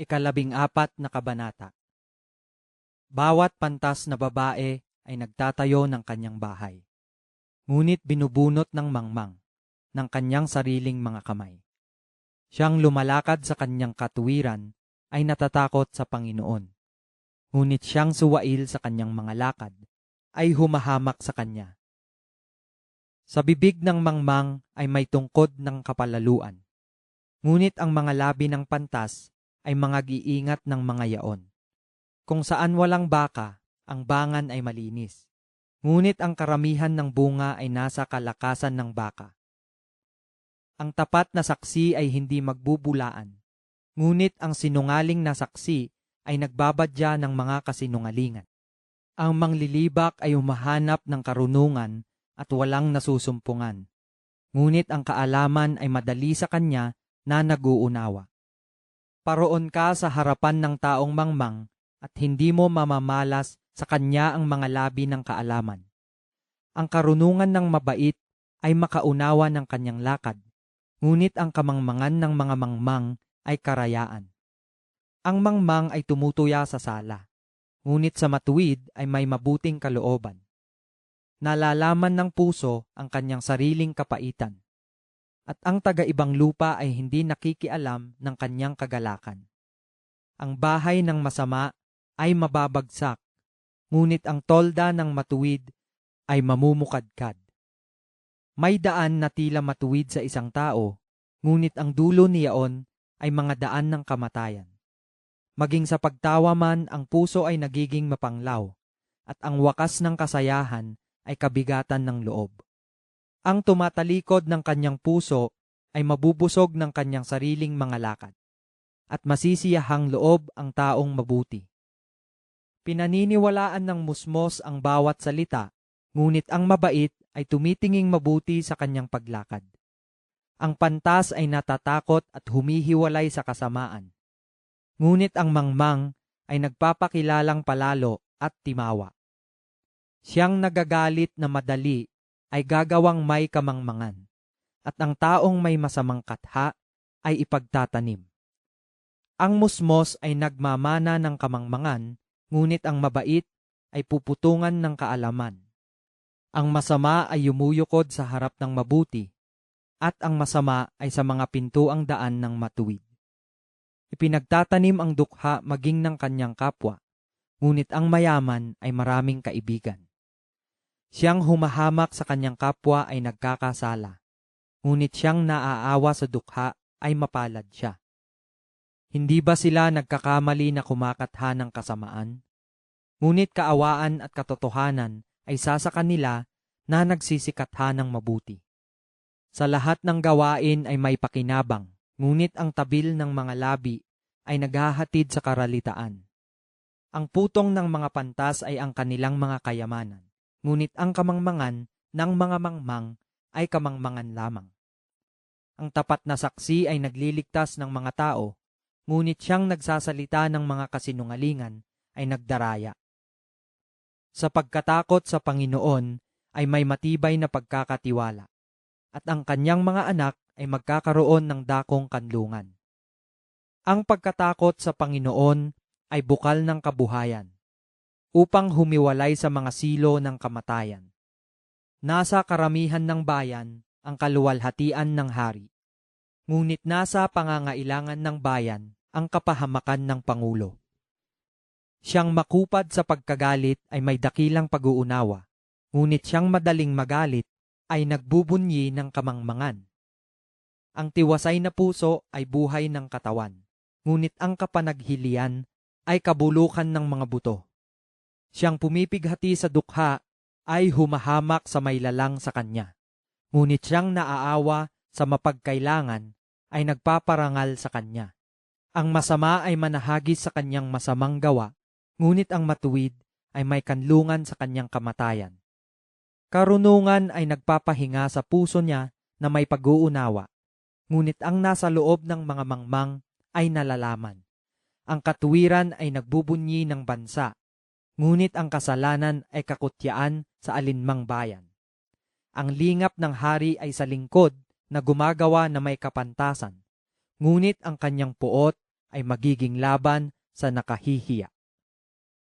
Ikalabing apat na kabanata. Bawat pantas na babae ay nagtatayo ng kanyang bahay. Ngunit binubunot ng mangmang ng kanyang sariling mga kamay. Siyang lumalakad sa kanyang katuwiran ay natatakot sa Panginoon. Ngunit siyang suwail sa kanyang mga lakad ay humahamak sa kanya. Sa bibig ng mangmang ay may tungkod ng kapalaluan. Ngunit ang mga labi ng pantas ay mga giingat ng mga yaon. Kung saan walang baka, ang bangan ay malinis. Ngunit ang karamihan ng bunga ay nasa kalakasan ng baka. Ang tapat na saksi ay hindi magbubulaan. Ngunit ang sinungaling na saksi ay nagbabadya ng mga kasinungalingan. Ang manglilibak ay humahanap ng karunungan at walang nasusumpungan. Ngunit ang kaalaman ay madali sa kanya na naguunawa. Paroon ka sa harapan ng taong mangmang at hindi mo mamamalas sa kanya ang mga labi ng kaalaman. Ang karunungan ng mabait ay makaunawa ng kanyang lakad, ngunit ang kamangmangan ng mga mangmang ay karayaan. Ang mangmang ay tumutuya sa sala, ngunit sa matuwid ay may mabuting kalooban. Nalalaman ng puso ang kanyang sariling kapaitan at ang taga-ibang lupa ay hindi nakikialam ng kanyang kagalakan. Ang bahay ng masama ay mababagsak, ngunit ang tolda ng matuwid ay mamumukadkad. May daan na tila matuwid sa isang tao, ngunit ang dulo niyaon ay mga daan ng kamatayan. Maging sa pagtawa man ang puso ay nagiging mapanglaw, at ang wakas ng kasayahan ay kabigatan ng loob. Ang tumatalikod ng kanyang puso ay mabubusog ng kanyang sariling mga lakad, at masisiyahang loob ang taong mabuti. Pinaniniwalaan ng musmos ang bawat salita, ngunit ang mabait ay tumitinging mabuti sa kanyang paglakad. Ang pantas ay natatakot at humihiwalay sa kasamaan. Ngunit ang mangmang ay nagpapakilalang palalo at timawa. Siyang nagagalit na madali ay gagawang may kamangmangan, at ang taong may masamang katha ay ipagtatanim. Ang musmos ay nagmamana ng kamangmangan, ngunit ang mabait ay puputungan ng kaalaman. Ang masama ay yumuyukod sa harap ng mabuti, at ang masama ay sa mga pintuang daan ng matuwid. Ipinagtatanim ang dukha maging ng kanyang kapwa, ngunit ang mayaman ay maraming kaibigan. Siyang humahamak sa kanyang kapwa ay nagkakasala, ngunit siyang naaawa sa dukha ay mapalad siya. Hindi ba sila nagkakamali na kumakatha ng kasamaan? Ngunit kaawaan at katotohanan ay sasa kanila na nagsisikatha ng mabuti. Sa lahat ng gawain ay may pakinabang, ngunit ang tabil ng mga labi ay naghahatid sa karalitaan. Ang putong ng mga pantas ay ang kanilang mga kayamanan ngunit ang kamangmangan ng mga mangmang ay kamangmangan lamang. Ang tapat na saksi ay nagliligtas ng mga tao, ngunit siyang nagsasalita ng mga kasinungalingan ay nagdaraya. Sa pagkatakot sa Panginoon ay may matibay na pagkakatiwala, at ang kanyang mga anak ay magkakaroon ng dakong kanlungan. Ang pagkatakot sa Panginoon ay bukal ng kabuhayan, upang humiwalay sa mga silo ng kamatayan. Nasa karamihan ng bayan ang kaluwalhatian ng hari. Ngunit nasa pangangailangan ng bayan ang kapahamakan ng Pangulo. Siyang makupad sa pagkagalit ay may dakilang pag-uunawa, ngunit siyang madaling magalit ay nagbubunyi ng kamangmangan. Ang tiwasay na puso ay buhay ng katawan, ngunit ang kapanaghilian ay kabulukan ng mga buto. Siyang pumipighati sa dukha ay humahamak sa may lalang sa kanya. Ngunit siyang naaawa sa mapagkailangan ay nagpaparangal sa kanya. Ang masama ay manahagis sa kanyang masamang gawa, ngunit ang matuwid ay may kanlungan sa kanyang kamatayan. Karunungan ay nagpapahinga sa puso niya na may pag-uunawa, ngunit ang nasa loob ng mga mangmang ay nalalaman. Ang katuwiran ay nagbubunyi ng bansa, ngunit ang kasalanan ay kakutyaan sa alinmang bayan. Ang lingap ng hari ay sa lingkod na gumagawa na may kapantasan, ngunit ang kanyang puot ay magiging laban sa nakahihiya.